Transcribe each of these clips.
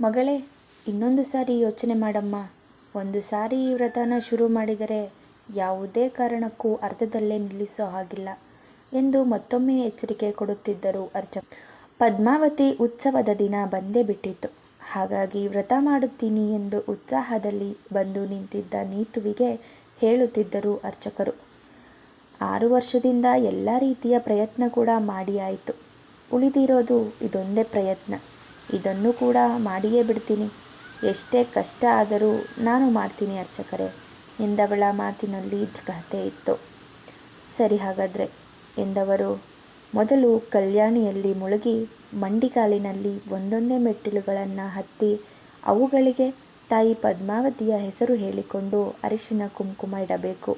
ಮಗಳೇ, ಇನ್ನೊಂದು ಸಾರಿ ಯೋಚನೆ ಮಾಡಮ್ಮ. ಒಂದು ಸಾರಿ ಈ ವ್ರತನ ಶುರು ಮಾಡಿದರೆ ಯಾವುದೇ ಕಾರಣಕ್ಕೂ ಅರ್ಧದಲ್ಲೇ ನಿಲ್ಲಿಸೋ ಹಾಗಿಲ್ಲ ಎಂದು ಮತ್ತೊಮ್ಮೆ ಎಚ್ಚರಿಕೆ ಕೊಡುತ್ತಿದ್ದರು ಅರ್ಚಕ ಪದ್ಮಾವತಿ ಉತ್ಸವದ ದಿನ ಬಂದೇ ಬಿಟ್ಟಿತ್ತು. ಹಾಗಾಗಿ ವ್ರತ ಮಾಡುತ್ತೀನಿ ಎಂದು ಉತ್ಸಾಹದಲ್ಲಿ ಬಂದು ನಿಂತಿದ್ದ ನೀತುವಿಗೆ ಹೇಳುತ್ತಿದ್ದರು ಅರ್ಚಕರು. ಆರು ವರ್ಷದಿಂದ ಎಲ್ಲ ರೀತಿಯ ಪ್ರಯತ್ನ ಕೂಡ ಮಾಡಿ ಆಯಿತು. ಉಳಿದಿರೋದು ಇದೊಂದೇ ಪ್ರಯತ್ನ. ಇದನ್ನು ಕೂಡ ಮಾಡಿಯೇ ಬಿಡ್ತೀನಿ. ಎಷ್ಟೇ ಕಷ್ಟ ಆದರೂ ನಾನು ಮಾಡ್ತೀನಿ ಅರ್ಚಕರೇ, ಎಂದವಳ ಮಾತಿನಲ್ಲಿ ದೃಢತೆ ಇತ್ತು. ಸರಿ ಹಾಗಾದರೆ, ಎಂದವರು, ಮೊದಲು ಕಲ್ಯಾಣಿಯಲ್ಲಿ ಮುಳುಗಿ ಮಂಡಿಗಾಲಿನಲ್ಲಿ ಒಂದೊಂದೇ ಮೆಟ್ಟಿಲುಗಳನ್ನು ಹತ್ತಿ ಅವುಗಳಿಗೆ ತಾಯಿ ಪದ್ಮಾವತಿಯ ಹೆಸರು ಹೇಳಿಕೊಂಡು ಅರಿಶಿನ ಕುಂಕುಮ ಇಡಬೇಕು.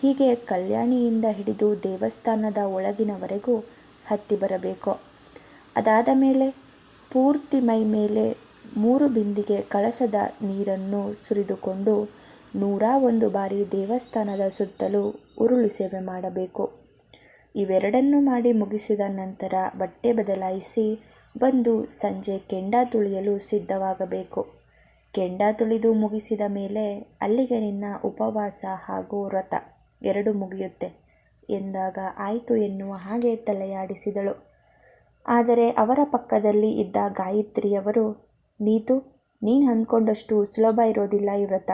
ಹೀಗೆ ಕಲ್ಯಾಣಿಯಿಂದ ಹಿಡಿದು ದೇವಸ್ಥಾನದ ಒಳಗಿನವರೆಗೂ ಹತ್ತಿ ಬರಬೇಕು. ಅದಾದ ಮೇಲೆ ಪೂರ್ತಿ ಮೈ ಮೇಲೆ ಮೂರು ಬಿಂದಿಗೆ ಕಳಸದ ನೀರನ್ನು ಸುರಿದುಕೊಂಡು ನೂರ ಒಂದು ಬಾರಿ ದೇವಸ್ಥಾನದ ಸುತ್ತಲೂ ಉರುಳು ಸೇವೆ ಮಾಡಬೇಕು. ಇವೆರಡನ್ನು ಮಾಡಿ ಮುಗಿಸಿದ ನಂತರ ಬಟ್ಟೆ ಬದಲಾಯಿಸಿ ಬಂದು ಸಂಜೆ ಕೆಂಡ ತುಳಿಯಲು ಸಿದ್ಧವಾಗಬೇಕು. ಕೆಂಡ ತುಳಿದು ಮುಗಿಸಿದ ಮೇಲೆ ಅಲ್ಲಿಗೆ ನಿನ್ನ ಉಪವಾಸ ಹಾಗೂ ವ್ರತ ಎರಡು ಮುಗಿಯುತ್ತೆ ಎಂದಾಗ ಆಯಿತು ಎನ್ನುವ ಹಾಗೆ ತಲೆಯಾಡಿಸಿದಳು. ಆದರೆ ಅವರ ಪಕ್ಕದಲ್ಲಿ ಇದ್ದ ಗಾಯತ್ರಿಯವರು, ನೀತು, ನೀನು ಅಂದ್ಕೊಂಡಷ್ಟು ಸುಲಭ ಇರೋದಿಲ್ಲ ಈ ವ್ರತ.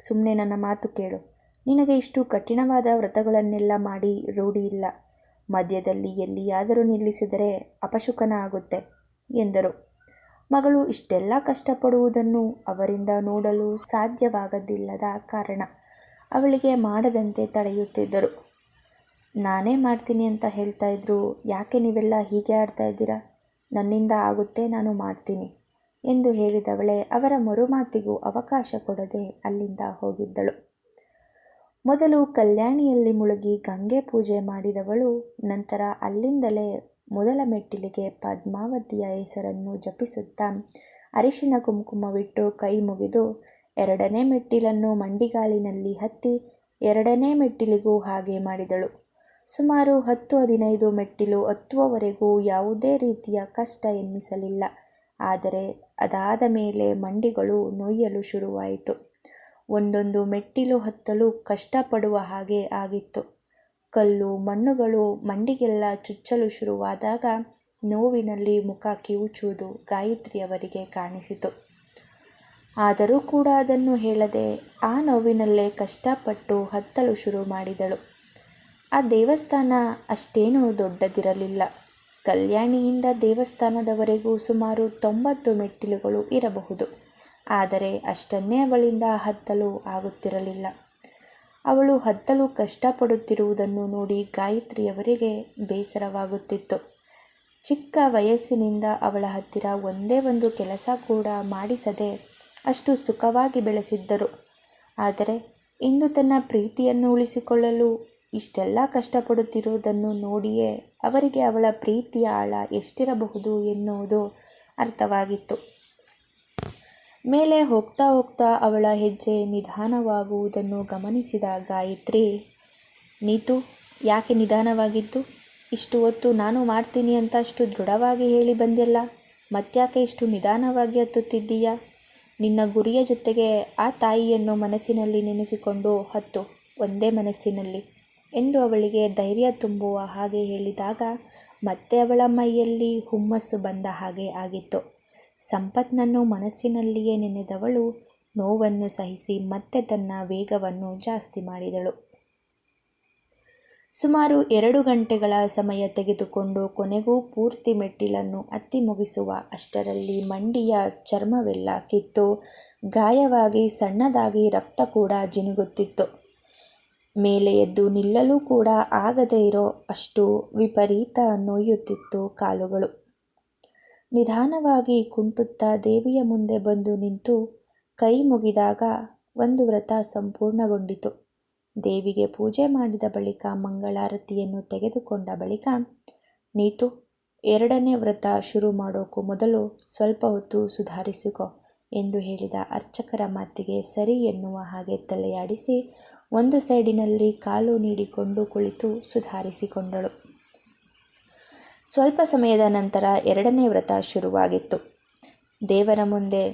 ಸುಮ್ಮನೆ ನನ್ನ ಮಾತು ಕೇಳು. ನಿನಗೆ ಇಷ್ಟು ಕಠಿಣವಾದ ವ್ರತಗಳನ್ನೆಲ್ಲ ಮಾಡಿ ರೂಢಿ ಇಲ್ಲ. ಮಧ್ಯದಲ್ಲಿ ಎಲ್ಲಿಯಾದರೂ ನಿಲ್ಲಿಸಿದರೆ ಅಪಶುಕನ ಆಗುತ್ತೆ, ಎಂದರು. ಮಗಳು ಇಷ್ಟೆಲ್ಲ ಕಷ್ಟಪಡುವುದನ್ನು ಅವರಿಂದ ನೋಡಲು ಸಾಧ್ಯವಾಗದಿಲ್ಲದ ಕಾರಣ ಅವಳಿಗೆ ಮಾಡದಂತೆ ತಡೆಯುತ್ತಿದ್ದರು. ನಾನೇ ಮಾಡ್ತೀನಿ ಅಂತ ಹೇಳ್ತಾ ಇದ್ರು. ಯಾಕೆ ನೀವೆಲ್ಲ ಹೀಗೆ ಆಡ್ತಾ ಇದ್ದೀರಾ? ನನ್ನಿಂದ ಆಗುತ್ತೆ, ನಾನು ಮಾಡ್ತೀನಿ ಎಂದು ಹೇಳಿದವಳೆ ಅವರ ಮರುಮಾತಿಗೂ ಅವಕಾಶ ಕೊಡದೆ ಅಲ್ಲಿಂದ ಹೋಗಿದ್ದಳು. ಮೊದಲು ಕಲ್ಯಾಣಿಯಲ್ಲಿ ಮುಳುಗಿ ಗಂಗೆ ಪೂಜೆ ಮಾಡಿದವಳು, ನಂತರ ಅಲ್ಲಿಂದಲೇ ಮೊದಲ ಮೆಟ್ಟಿಲಿಗೆ ಪದ್ಮಾವತಿಯ ಹೆಸರನ್ನು ಜಪಿಸುತ್ತಾ ಅರಿಶಿನ ಕುಂಕುಮವಿಟ್ಟು ಕೈ ಮುಗಿದು ಎರಡನೇ ಮೆಟ್ಟಿಲನ್ನು ಮಂಡಿಗಾಲಿನಲ್ಲಿ ಹತ್ತಿ ಎರಡನೇ ಮೆಟ್ಟಿಲಿಗೂ ಹಾಗೆ ಮಾಡಿದಳು. ಸುಮಾರು ಹತ್ತು ಹದಿನೈದು ಮೆಟ್ಟಿಲು ಹತ್ತುವವರೆಗೂ ಯಾವುದೇ ರೀತಿಯ ಕಷ್ಟ ಎನ್ನಿಸಲಿಲ್ಲ. ಆದರೆ ಅದಾದ ಮೇಲೆ ಮಂಡಿಗಳು ನೋಯಲು ಶುರುವಾಯಿತು. ಒಂದೊಂದು ಮೆಟ್ಟಿಲು ಹತ್ತಲು ಕಷ್ಟಪಡುವ ಹಾಗೆ ಆಗಿತ್ತು. ಕಲ್ಲು, ಮಣ್ಣುಗಳು ಮಂಡಿಗೆಲ್ಲ ಚುಚ್ಚಲು ಶುರುವಾದಾಗ ನೋವಿನಲ್ಲಿ ಮುಖ ಕಿವುಚುವುದು ಗಾಯತ್ರಿಯವರಿಗೆ ಕಾಣಿಸಿತು. ಆದರೂ ಕೂಡ ಅದನ್ನು ಹೇಳದೆ ಆ ನೋವಿನಲ್ಲೇ ಕಷ್ಟಪಟ್ಟು ಹತ್ತಲು ಶುರು ಮಾಡಿದಳು. ಆ ದೇವಸ್ಥಾನ ಅಷ್ಟೇನೂ ದೊಡ್ಡದಿರಲಿಲ್ಲ. ಕಲ್ಯಾಣಿಯಿಂದ ದೇವಸ್ಥಾನದವರೆಗೂ ಸುಮಾರು ತೊಂಬತ್ತು ಮೆಟ್ಟಿಲುಗಳು ಇರಬಹುದು. ಆದರೆ ಅಷ್ಟನ್ನೇ ಅವಳಿಂದ ಹತ್ತಲು ಆಗುತ್ತಿರಲಿಲ್ಲ. ಅವಳು ಹತ್ತಲು ಕಷ್ಟಪಡುತ್ತಿರುವುದನ್ನು ನೋಡಿ ಗಾಯತ್ರಿಯವರಿಗೆ ಬೇಸರವಾಗುತ್ತಿತ್ತು. ಚಿಕ್ಕ ವಯಸ್ಸಿನಿಂದ ಅವಳ ಹತ್ತಿರ ಒಂದೇ ಒಂದು ಕೆಲಸ ಕೂಡ ಮಾಡಿಸದೆ ಅಷ್ಟು ಸುಖವಾಗಿ ಬೆಳೆಸಿದ್ದರು. ಆದರೆ ಇಂದು ತನ್ನ ಪ್ರೀತಿಯನ್ನು ಉಳಿಸಿಕೊಳ್ಳಲು ಇಷ್ಟೆಲ್ಲ ಕಷ್ಟಪಡುತ್ತಿರುವುದನ್ನು ನೋಡಿಯೇ ಅವರಿಗೆ ಅವಳ ಪ್ರೀತಿಯ ಆಳ ಎಷ್ಟಿರಬಹುದು ಎನ್ನುವುದು ಅರ್ಥವಾಗಿತ್ತು. ಮೇಲೆ ಹೋಗ್ತಾ ಹೋಗ್ತಾ ಅವಳ ಹೆಜ್ಜೆ ನಿಧಾನವಾಗುವುದನ್ನು ಗಮನಿಸಿದ ಗಾಯತ್ರಿ, ನೀತು, ಯಾಕೆ ನಿಧಾನವಾಗಿದ್ದು? ಇಷ್ಟು ಹೊತ್ತು ನಾನು ಮಾಡ್ತೀನಿ ಅಂತ ಅಷ್ಟು ದೃಢವಾಗಿ ಹೇಳಿ ಬಂದೆಲ್ಲ ಮತ್ತ್ಯಾಕೆ ಇಷ್ಟು ನಿಧಾನವಾಗಿ ಹತ್ತುತ್ತಿದ್ದೀಯಾ? ನಿನ್ನ ಗುರಿಯ ಜೊತೆಗೆ ಆ ತಾಯಿಯನ್ನು ಮನಸ್ಸಿನಲ್ಲಿ ನೆನೆಸಿಕೊಂಡು ಹತ್ತು, ಒಂದೇ ಮನಸ್ಸಿನಲ್ಲಿ. ಎಂದು ಅವಳಿಗೆ ಧೈರ್ಯ ತುಂಬುವ ಹಾಗೆ ಹೇಳಿದಾಗ ಮತ್ತೆ ಅವಳ ಮೈಯಲ್ಲಿ ಹುಮ್ಮಸ್ಸು ಬಂದ ಹಾಗೆ ಆಗಿತ್ತು. ಸಂಪತ್ನನ್ನು ಮನಸ್ಸಿನಲ್ಲಿಯೇ ನೆನೆದವಳು ನೋವನ್ನು ಸಹಿಸಿ ಮತ್ತೆ ತನ್ನ ವೇಗವನ್ನು ಜಾಸ್ತಿ ಮಾಡಿದಳು. ಸುಮಾರು ಎರಡು ಗಂಟೆಗಳ ಸಮಯ ತೆಗೆದುಕೊಂಡು ಕೊನೆಗೂ ಪೂರ್ತಿ ಮೆಟ್ಟಿಲನ್ನು ಅತ್ತಿ ಮುಗಿಸುವ ಅಷ್ಟರಲ್ಲಿ ಮಂಡಿಯ ಚರ್ಮವೆಲ್ಲ ಕಿತ್ತು ಗಾಯವಾಗಿ ಸಣ್ಣದಾಗಿ ರಕ್ತ ಕೂಡ ಜಿನುಗುತ್ತಿತ್ತು. ಮೇಲೆ ಎದ್ದು ನಿಲ್ಲಲು ಕೂಡ ಆಗದೇ ಇರೋ ಅಷ್ಟು ವಿಪರೀತ ನೋಯುತ್ತಿತ್ತು ಕಾಲುಗಳು. ನಿಧಾನವಾಗಿ ಕುಂಟುತ್ತಾ ದೇವಿಯ ಮುಂದೆ ಬಂದು ನಿಂತು ಕೈ ಮುಗಿದಾಗ ಒಂದು ವ್ರತ ಸಂಪೂರ್ಣಗೊಂಡಿತು. ದೇವಿಗೆ ಪೂಜೆ ಮಾಡಿದ ಬಳಿಕ ಮಂಗಳಾರತಿಯನ್ನು ತೆಗೆದುಕೊಂಡ ಬಳಿಕ, ನೀತು, ಎರಡನೇ ವ್ರತ ಶುರು ಮಾಡೋಕ್ಕೂ ಮೊದಲು ಸ್ವಲ್ಪ ಹೊತ್ತು ಸುಧಾರಿಸಿಕೊ ಎಂದು ಹೇಳಿದ ಅರ್ಚಕರ ಮಾತಿಗೆ ಸರಿ ಎನ್ನುವ ಹಾಗೆ ತಲೆಯಾಡಿಸಿ ಒಂದು ಸೈಡಿನಲ್ಲಿ ಕಾಲು ನೀಡಿಕೊಂಡು ಕುಳಿತು ಸುಧಾರಿಸಿಕೊಂಡಳು. ಸ್ವಲ್ಪ ಸಮಯದ ನಂತರ ಎರಡನೇ ವ್ರತ ಶುರುವಾಗಿತ್ತು. ದೇವರ ಮುಂದೆ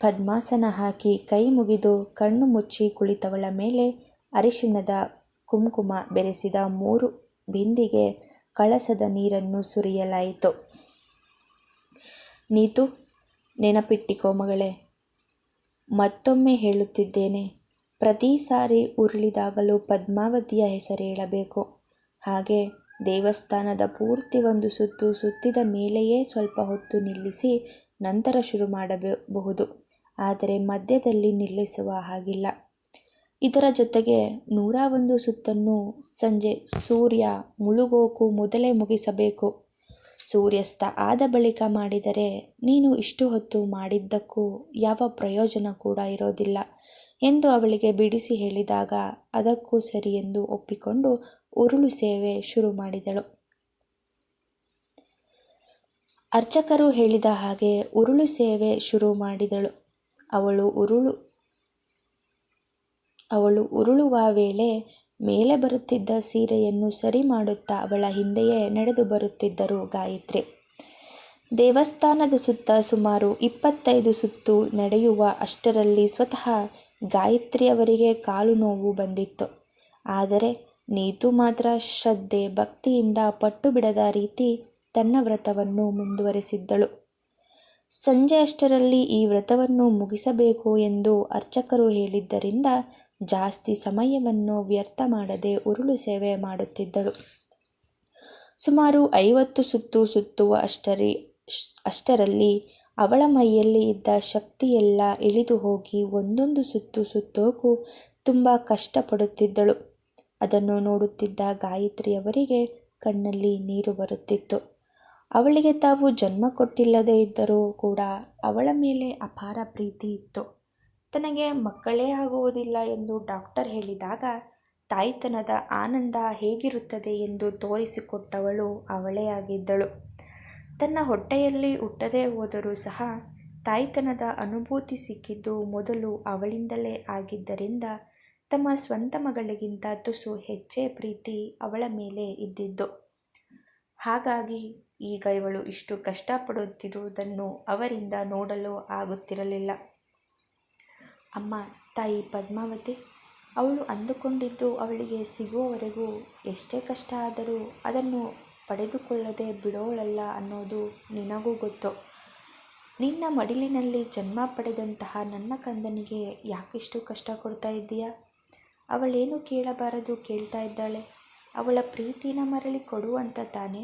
ಪದ್ಮಾಸನ ಹಾಕಿ ಕೈ ಮುಗಿದು ಕಣ್ಣು ಮುಚ್ಚಿ ಕುಳಿತವಳ ಮೇಲೆ ಅರಿಶಿಣದ ಕುಂಕುಮ ಬೆರೆಸಿದ ಮೂರು ಬಿಂದಿಗೆ ಕಳಸದ ನೀರನ್ನು ಸುರಿಯಲಾಯಿತು. ನೀತು, ನೆನಪಿಟ್ಟಿಕೋ ಮಗಳೇ, ಮತ್ತೊಮ್ಮೆ ಹೇಳುತ್ತಿದ್ದೇನೆ. ಪ್ರತಿ ಸಾರಿ ಉರುಳಿದಾಗಲೂ ಪದ್ಮಾವತಿಯ ಹೆಸರೇಳಬೇಕು ಹಾಗೆ ದೇವಸ್ಥಾನದ ಪೂರ್ತಿ ಒಂದು ಸುತ್ತು ಸುತ್ತಿದ ಮೇಲೆಯೇ ಸ್ವಲ್ಪ ಹೊತ್ತು ನಿಲ್ಲಿಸಿ ನಂತರ ಶುರು ಮಾಡಬಹುದು. ಆದರೆ ಮಧ್ಯದಲ್ಲಿ ನಿಲ್ಲಿಸುವ ಹಾಗಿಲ್ಲ. ಇದರ ಜೊತೆಗೆ ನೂರ ಒಂದು ಸುತ್ತನ್ನು ಸಂಜೆ ಸೂರ್ಯ ಮುಳುಗೋಕು ಮೊದಲೇ ಮುಗಿಸಬೇಕು. ಸೂರ್ಯಾಸ್ತ ಆದ ಬಳಿಕ ಮಾಡಿದರೆ ನೀನು ಇಷ್ಟು ಹೊತ್ತು ಮಾಡಿದ್ದಕ್ಕೂ ಯಾವ ಪ್ರಯೋಜನ ಕೂಡ ಇರೋದಿಲ್ಲ. ಎಂದು ಅವಳಿಗೆ ಬಿಡಿಸಿ ಹೇಳಿದಾಗ ಅದಕ್ಕೂ ಸರಿ ಎಂದು ಒಪ್ಪಿಕೊಂಡು ಉರುಳು ಸೇವೆ ಶುರು ಮಾಡಿದಳು. ಅರ್ಚಕರು ಹೇಳಿದ ಹಾಗೆ ಉರುಳು ಸೇವೆ ಶುರು ಮಾಡಿದಳು. ಅವಳು ಉರುಳು, ಅವಳು ಉರುಳುವ ವೇಳೆ ಮೇಲೆ ಬರುತ್ತಿದ್ದ ಸೀರೆಯನ್ನು ಸರಿ ಮಾಡುತ್ತಾ ಅವಳ ಹಿಂದೆಯೇ ನಡೆದು ಬರುತ್ತಿದ್ದರು ಗಾಯತ್ರಿ. ದೇವಸ್ಥಾನದ ಸುತ್ತ ಸುಮಾರು ಇಪ್ಪತ್ತೈದು ಸುತ್ತು ನಡೆಯುವ ಅಷ್ಟರಲ್ಲಿ ಸ್ವತಃ ಗಾಯತ್ರಿಯವರಿಗೆ ಕಾಲು ನೋವು ಬಂದಿತ್ತು. ಆದರೆ ನೀತು ಮಾತ್ರ ಶ್ರದ್ಧೆ, ಭಕ್ತಿಯಿಂದ ಪಟ್ಟು ಬಿಡದ ರೀತಿ ತನ್ನ ವ್ರತವನ್ನು ಮುಂದುವರೆಸಿದ್ದಳು. ಸಂಜೆ ಅಷ್ಟರಲ್ಲಿ ಈ ವ್ರತವನ್ನು ಮುಗಿಸಬೇಕು ಎಂದು ಅರ್ಚಕರು ಹೇಳಿದ್ದರಿಂದ ಜಾಸ್ತಿ ಸಮಯವನ್ನು ವ್ಯರ್ಥ ಮಾಡದೆ ಉರುಳು ಸೇವೆ ಮಾಡುತ್ತಿದ್ದಳು. ಸುಮಾರು ಐವತ್ತು ಸುತ್ತು ಸುತ್ತುವ ಅಷ್ಟರಿ, ಅಷ್ಟರಲ್ಲಿ ಅವಳ ಮೈಯಲ್ಲಿ ಇದ್ದ ಶಕ್ತಿಯೆಲ್ಲ ಇಳಿದು ಹೋಗಿ ಒಂದೊಂದು ಸುತ್ತು ಸುತ್ತೋಕು ತುಂಬ ಕಷ್ಟಪಡುತ್ತಿದ್ದಳು. ಅದನ್ನು ನೋಡುತ್ತಿದ್ದ ಗಾಯತ್ರಿಯವರಿಗೆ ಕಣ್ಣಲ್ಲಿ ನೀರು ಬರುತ್ತಿತ್ತು. ಅವಳಿಗೆ ತಾವು ಜನ್ಮ ಕೊಟ್ಟಿಲ್ಲದೇ ಇದ್ದರೂ ಕೂಡ ಅವಳ ಮೇಲೆ ಅಪಾರ ಪ್ರೀತಿ ಇತ್ತು. ತನಗೆ ಮಕ್ಕಳೇ ಆಗುವುದಿಲ್ಲ ಎಂದು ಡಾಕ್ಟರ್ ಹೇಳಿದಾಗ, ತಾಯ್ತನದ ಆನಂದ ಹೇಗಿರುತ್ತದೆ ಎಂದು ತೋರಿಸಿಕೊಟ್ಟವಳು ಅವಳೇ ಆಗಿದ್ದಳು. ತನ್ನ ಹೊಟ್ಟೆಯಲ್ಲಿ ಹುಟ್ಟದೇ ಹೋದರೂ ಸಹ ತಾಯ್ತನದ ಅನುಭೂತಿ ಸಿಕ್ಕಿದ್ದು ಮೊದಲು ಅವಳಿಂದಲೇ ಆಗಿದ್ದರಿಂದ ತಮ್ಮ ಸ್ವಂತ ಮಗಳಿಗಿಂತ ತುಸು ಹೆಚ್ಚೇ ಪ್ರೀತಿ ಅವಳ ಮೇಲೆ ಇದ್ದಿದ್ದು. ಹಾಗಾಗಿ ಈಗ ಇವಳು ಇಷ್ಟು ಕಷ್ಟಪಡುತ್ತಿರುವುದನ್ನು ಅವರಿಂದ ನೋಡಲು ಆಗುತ್ತಿರಲಿಲ್ಲ. ಅಮ್ಮ, ತಾಯಿ ಪದ್ಮಾವತಿ, ಅವಳು ಅಂದುಕೊಂಡಿದ್ದು ಅವಳಿಗೆ ಸಿಗುವವರೆಗೂ ಎಷ್ಟೇ ಕಷ್ಟ ಆದರೂ ಅದನ್ನು ಪಡೆದುಕೊಳ್ಳದೆ ಬಿಡೋಳಲ್ಲ ಅನ್ನೋದು ನಿನಗೂ ಗೊತ್ತು? ನಿನ್ನ ಮಡಿಲಿನಲ್ಲಿ ಜನ್ಮ ಪಡೆದಂತಹ ನನ್ನ ಕಂದನಿಗೆ ಯಾಕಿಷ್ಟು ಕಷ್ಟ ಕೊಡ್ತಾ ಇದ್ದೀಯಾ? ಅವಳೇನು ಕೇಳಬಾರದು ಕೇಳ್ತಾ ಇದ್ದಾಳೆ. ಅವಳ ಪ್ರೀತಿನ ಮರಳಿ ಕೊಡುವಂತ ತಾನೆ.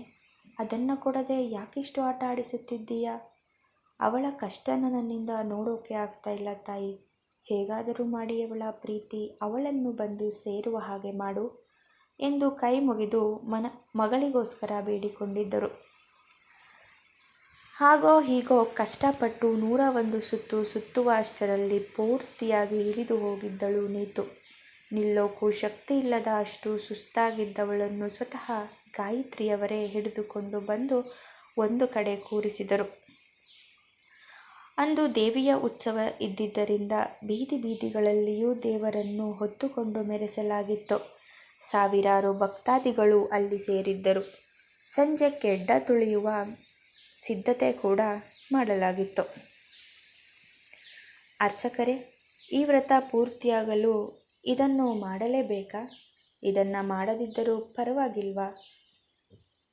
ಅದನ್ನು ಕೊಡದೆ ಯಾಕಿಷ್ಟು ಆಟ ಆಡಿಸುತ್ತಿದ್ದೀಯಾ? ಅವಳ ಕಷ್ಟನ ನನ್ನಿಂದ ನೋಡೋಕೆ ಆಗ್ತಾ ಇಲ್ಲ ತಾಯಿ. ಹೇಗಾದರೂ ಮಾಡಿ ಅವಳ ಪ್ರೀತಿ ಅವಳನ್ನು ಬಂದು ಸೇರುವ ಹಾಗೆ ಮಾಡು. ಎಂದು ಕೈ ಮುಗಿದು ಮನ, ಮಗಳಿಗೋಸ್ಕರ ಬೇಡಿಕೊಂಡಿದ್ದರು. ಹಾಗೋ ಹೀಗೋ ಕಷ್ಟಪಟ್ಟು ನೂರ ಒಂದು ಸುತ್ತು ಸುತ್ತುವ ಅಷ್ಟರಲ್ಲಿ ಪೂರ್ತಿಯಾಗಿ ಇಳಿದು ಹೋಗಿದ್ದಳು ನೀತು. ನಿಲ್ಲೋಕ್ಕೂ ಶಕ್ತಿ ಇಲ್ಲದ ಅಷ್ಟು ಸುಸ್ತಾಗಿದ್ದವಳನ್ನು ಸ್ವತಃ ಗಾಯತ್ರಿಯವರೇ ಹಿಡಿದುಕೊಂಡು ಬಂದು ಒಂದು ಕಡೆ ಕೂರಿಸಿದರು. ಅಂದು ದೇವಿಯ ಉತ್ಸವ ಇದ್ದಿದ್ದರಿಂದ ಬೀದಿ ಬೀದಿಗಳಲ್ಲಿಯೂ ದೇವರನ್ನು ಹೊತ್ತುಕೊಂಡು ಮೆರೆಸಲಾಗಿತ್ತು. ಸಾವಿರಾರು ಭಕ್ತಾದಿಗಳು ಅಲ್ಲಿ ಸೇರಿದ್ದರು. ಸಂಜೆ ಕೆಡ್ಡ ತುಳಿಯುವ ಸಿದ್ಧತೆ ಕೂಡ ಮಾಡಲಾಗಿತ್ತು. ಅರ್ಚಕರೇ, ಈ ವ್ರತ ಪೂರ್ತಿಯಾಗಲು ಇದನ್ನು ಮಾಡಲೇಬೇಕಾ? ಇದನ್ನು ಮಾಡದಿದ್ದರೂ ಪರವಾಗಿಲ್ವಾ?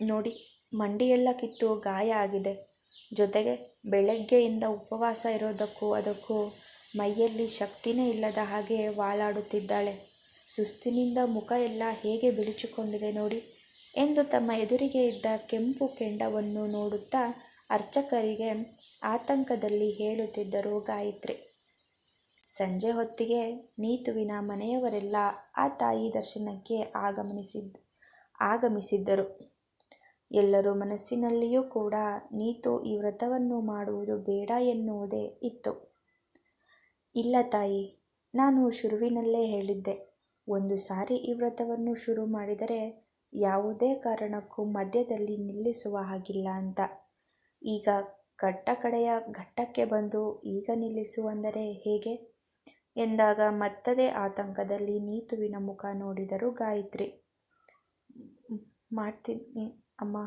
ನೋಡಿ, ಮಂಡಿಯೆಲ್ಲ ಕಿತ್ತು ಗಾಯ ಆಗಿದೆ. ಜೊತೆಗೆ ಬೆಳಗ್ಗೆಯಿಂದ ಉಪವಾಸ ಇರೋದಕ್ಕೂ ಅದಕ್ಕೂ ಮೈಯಲ್ಲಿ ಶಕ್ತಿನೇ ಇಲ್ಲದ ಹಾಗೆ ವಾಲಾಡುತ್ತಿದ್ದಾಳೆ. ಸುಸ್ತಿನಿಂದ ಮುಖ ಎಲ್ಲ ಹೇಗೆ ಬಿಳಿಚಿಕೊಂಡಿದೆ ನೋಡಿ. ಎಂದು ತಮ್ಮ ಎದುರಿಗೆ ಇದ್ದ ಕೆಂಪು ಕೆಂಡವನ್ನು ನೋಡುತ್ತಾ ಅರ್ಚಕರಿಗೆ ಆತಂಕದಲ್ಲಿ ಹೇಳುತ್ತಿದ್ದರು ಗಾಯತ್ರಿ ಸಂಜೆ ಹೊತ್ತಿಗೆ ನೀತುವಿನ ಮನೆಯವರೆಲ್ಲ ಆ ತಾಯಿ ದರ್ಶನಕ್ಕೆ ಆಗಮನಿಸಿದ್, ಆಗಮಿಸಿದ್ದರು. ಎಲ್ಲರೂ ಮನಸ್ಸಿನಲ್ಲಿಯೂ ಕೂಡ ನೀತು ಈ ವ್ರತವನ್ನು ಮಾಡುವುದು ಬೇಡ ಎನ್ನುವುದೇ ಇತ್ತು. ಇಲ್ಲ ತಾಯಿ, ನಾನು ಶುರುವಿನಲ್ಲೇ ಹೇಳಿದ್ದೆ. ಒಂದು ಸಾರಿ ಈ ವ್ರತವನ್ನು ಶುರು ಮಾಡಿದರೆ ಯಾವುದೇ ಕಾರಣಕ್ಕೂ ಮಧ್ಯದಲ್ಲಿ ನಿಲ್ಲಿಸುವ ಹಾಗಿಲ್ಲ ಅಂತ. ಈಗ ಕಟ್ಟಕಡೆಯ ಘಟ್ಟಕ್ಕೆ ಬಂದು ಈಗ ನಿಲ್ಲಿಸು ಅಂದರೆ ಹೇಗೆ? ಎಂದಾಗ ಮತ್ತದೇ ಆತಂಕದಲ್ಲಿ ನೀತುವಿನ ಮುಖ ನೋಡಿದರು ಗಾಯತ್ರಿ, ಮಾಡ್ತೀನಿ ಅಮ್ಮ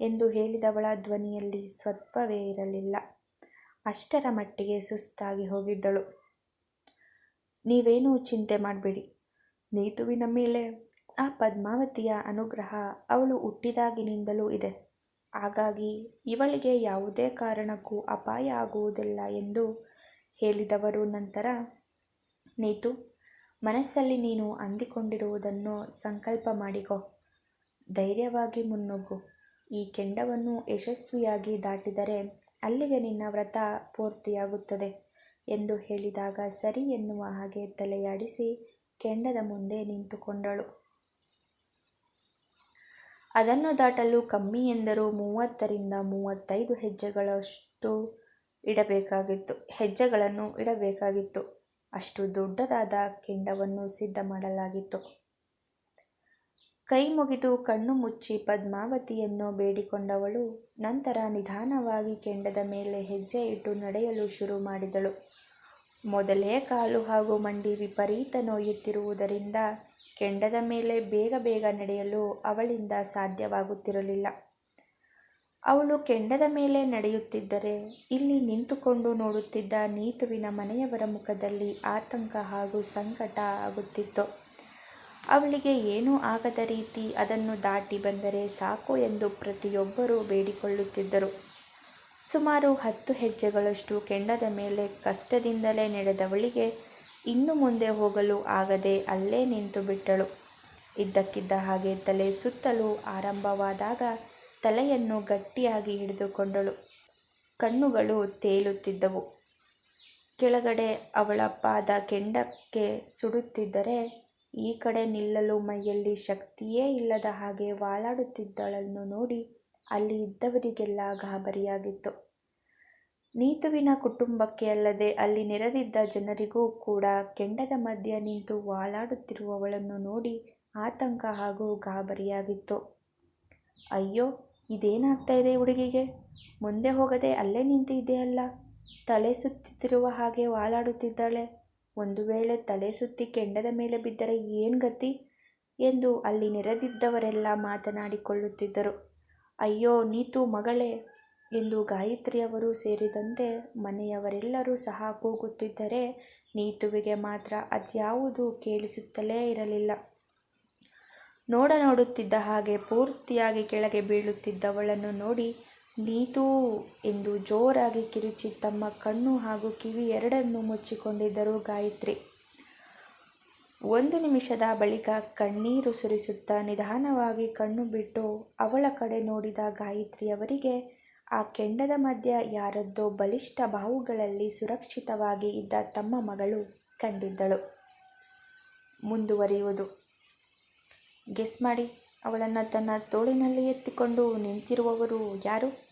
ಎಂದು ಹೇಳಿದವಳ ಧ್ವನಿಯಲ್ಲಿ ಸ್ವತ್ವವೇ ಇರಲಿಲ್ಲ. ಅಷ್ಟರ ಮಟ್ಟಿಗೆ ಸುಸ್ತಾಗಿ ಹೋಗಿದ್ದಳು. ನೀವೇನೂ ಚಿಂತೆ ಮಾಡಬೇಡಿ. ನೀತುವಿನ ಮೇಲೆ ಆ ಪದ್ಮಾವತಿಯ ಅನುಗ್ರಹ ಅವಳು ಹುಟ್ಟಿದಾಗಿನಿಂದಲೂ ಇದೆ. ಹಾಗಾಗಿ ಇವಳಿಗೆ ಯಾವುದೇ ಕಾರಣಕ್ಕೂ ಅಪಾಯ ಆಗುವುದಿಲ್ಲ ಎಂದು ಹೇಳಿದವರು ನಂತರ, ನೀತು, ಮನಸ್ಸಲ್ಲಿ ನೀನು ಅಂದಿಕೊಂಡಿರುವುದನ್ನು ಸಂಕಲ್ಪ ಮಾಡಿಕೊ. ಧೈರ್ಯವಾಗಿ ಮುನ್ನುಗ್ಗು. ಈ ಕೆಂಡವನ್ನು ಯಶಸ್ವಿಯಾಗಿ ದಾಟಿದರೆ ಅಲ್ಲಿಗೆ ನಿನ್ನ ವ್ರತ ಪೂರ್ತಿಯಾಗುತ್ತದೆ ಎಂದು ಹೇಳಿದಾಗ ಸರಿ ಎನ್ನುವ ಹಾಗೆ ತಲೆಯಾಡಿಸಿ ಕೆಂಡದ ಮುಂದೆ ನಿಂತುಕೊಂಡಳು. ಅದನ್ನು ದಾಟಲು ಕಮ್ಮಿ ಎಂದರೂ ಮೂವತ್ತರಿಂದ ಮೂವತ್ತೈದು ಹೆಜ್ಜೆಗಳಷ್ಟು ಇಡಬೇಕಾಗಿತ್ತು. ಹೆಜ್ಜೆಗಳನ್ನು ಇಡಬೇಕಾಗಿತ್ತು. ಅಷ್ಟು ದೊಡ್ಡದಾದ ಕೆಂಡವನ್ನು ಸಿದ್ಧ ಮಾಡಲಾಗಿತ್ತು ಕೈ ಮುಗಿದು ಕಣ್ಣು ಮುಚ್ಚಿ ಪದ್ಮಾವತಿಯನ್ನು ಬೇಡಿಕೊಂಡವಳು ನಂತರ ನಿಧಾನವಾಗಿ ಕೆಂಡದ ಮೇಲೆ ಹೆಜ್ಜೆ ಇಟ್ಟು ನಡೆಯಲು ಶುರು ಮಾಡಿದಳು. ಮೊದಲೇ ಕಾಲು ಹಾಗೂ ಮಂಡಿ ವಿಪರೀತ ನೋಯುತ್ತಿರುವುದರಿಂದ ಕೆಂಡದ ಮೇಲೆ ಬೇಗ ಬೇಗ ನಡೆಯಲು ಅವಳಿಂದ ಸಾಧ್ಯವಾಗುತ್ತಿರಲಿಲ್ಲ. ಅವಳು ಕೆಂಡದ ಮೇಲೆ ನಡೆಯುತ್ತಿದ್ದರೆ ಇಲ್ಲಿ ನಿಂತುಕೊಂಡು ನೋಡುತ್ತಿದ್ದ ನೀತುವಿನ ಮನೆಯವರ ಮುಖದಲ್ಲಿ ಆತಂಕ ಹಾಗೂ ಸಂಕಟ ಆಗುತ್ತಿತ್ತು. ಅವಳಿಗೆ ಏನೂ ಆಗದ ರೀತಿ ಅದನ್ನು ದಾಟಿ ಬಂದರೆ ಸಾಕು ಎಂದು ಪ್ರತಿಯೊಬ್ಬರೂ ಬೇಡಿಕೊಳ್ಳುತ್ತಿದ್ದರು. ಸುಮಾರು ಹತ್ತು ಹೆಜ್ಜೆಗಳಷ್ಟು ಕೆಂಡದ ಮೇಲೆ ಕಷ್ಟದಿಂದಲೇ ನಡೆದವಳಿಗೆ ಇನ್ನು ಮುಂದೆ ಹೋಗಲು ಆಗದೆ ಅಲ್ಲೇ ನಿಂತು ಬಿಟ್ಟಳು. ಇದ್ದಕ್ಕಿದ್ದ ಹಾಗೆ ತಲೆ ಸುತ್ತಲು ಆರಂಭವಾದಾಗ ತಲೆಯನ್ನು ಗಟ್ಟಿಯಾಗಿ ಹಿಡಿದುಕೊಂಡಳು. ಕಣ್ಣುಗಳು ತೇಲುತ್ತಿದ್ದವು. ಕೆಳಗಡೆ ಅವಳ ಪಾದ ಕೆಂಡಕ್ಕೆ ಸುಡುತ್ತಿದ್ದರೆ ಈ ಕಡೆ ನಿಲ್ಲಲು ಮೈಯಲ್ಲಿ ಶಕ್ತಿಯೇ ಇಲ್ಲದ ಹಾಗೆ ವಾಲಾಡುತ್ತಿದ್ದಳನ್ನು ನೋಡಿ ಅಲ್ಲಿ ಇದ್ದವರಿಗೆಲ್ಲ ಗಾಬರಿಯಾಗಿತ್ತು. ನೀತುವಿನ ಕುಟುಂಬಕ್ಕೆ ಅಲ್ಲದೆ ಅಲ್ಲಿ ನೆರೆದಿದ್ದ ಜನರಿಗೂ ಕೂಡ ಕೆಂಡದ ಮಧ್ಯೆ ನಿಂತು ವಾಲಾಡುತ್ತಿರುವವಳನ್ನು ನೋಡಿ ಆತಂಕ ಹಾಗೂ ಗಾಬರಿಯಾಗಿತ್ತು. ಅಯ್ಯೋ, ಇದೇನಾಗ್ತಾ ಇದೆ ಹುಡುಗಿಗೆ? ಮುಂದೆ ಹೋಗದೆ ಅಲ್ಲೇ ನಿಂತಿದೆಯಲ್ಲ ತಲೆ ಸುತ್ತುತ್ತಿರುವ ಹಾಗೆ ವಾಲಾಡುತ್ತಿದ್ದಾಳೆ. ಒಂದು ವೇಳೆ ತಲೆ ಸುತ್ತಿ ಕೆಂಡದ ಮೇಲೆ ಬಿದ್ದರೆ ಏನು ಗತಿ? ಎಂದು ಅಲ್ಲಿ ನೆರೆದಿದ್ದವರೆಲ್ಲ ಮಾತನಾಡಿಕೊಳ್ಳುತ್ತಿದ್ದರು. ಅಯ್ಯೋ, ನೀತು ಮಗಳೇ! ಎಂದು ಗಾಯತ್ರಿಯವರು ಸೇರಿದಂತೆ ಮನೆಯವರೆಲ್ಲರೂ ಸಹ ಕೂಗುತ್ತಿದ್ದರೆ ನೀತುವಿಗೆ ಮಾತ್ರ ಅದ್ಯಾವುದೂ ಕೇಳಿಸುತ್ತಲೇ ಇರಲಿಲ್ಲ. ನೋಡ ನೋಡುತ್ತಿದ್ದ ಹಾಗೆ ಪೂರ್ತಿಯಾಗಿ ಕೆಳಗೆ ಬೀಳುತ್ತಿದ್ದವಳನ್ನು ನೋಡಿ ನೀತು ಎಂದು ಜೋರಾಗಿ ಕಿರುಚಿ ತಮ್ಮ ಕಣ್ಣು ಹಾಗೂ ಕಿವಿ ಎರಡನ್ನೂ ಮುಚ್ಚಿಕೊಂಡಿದ್ದರು ಗಾಯತ್ರಿ. ಒಂದು ನಿಮಿಷದ ಬಳಿಕ ಕಣ್ಣೀರು ಸುರಿಸುತ್ತಾ ನಿಧಾನವಾಗಿ ಕಣ್ಣು ಬಿಟ್ಟು ಅವಳ ಕಡೆ ನೋಡಿದ ಗಾಯತ್ರಿಯವರಿಗೆ ಆ ಕೆಂಡದ ಮಧ್ಯ ಯಾರದ್ದೋ ಬಲಿಷ್ಠ ಬಾಹುಗಳಲ್ಲಿ ಸುರಕ್ಷಿತವಾಗಿ ಇದ್ದ ತಮ್ಮ ಮಗಳು ಕಂಡಿದ್ದಳು. ಮುಂದುವರಿಯುವುದು. ಗೆಸ್ ಮಾಡಿ, ಅವಳನ್ನು ತನ್ನ ತೋಳಿನಲ್ಲಿ ಎತ್ತಿಕೊಂಡು ನಿಂತಿರುವವರು ಯಾರು?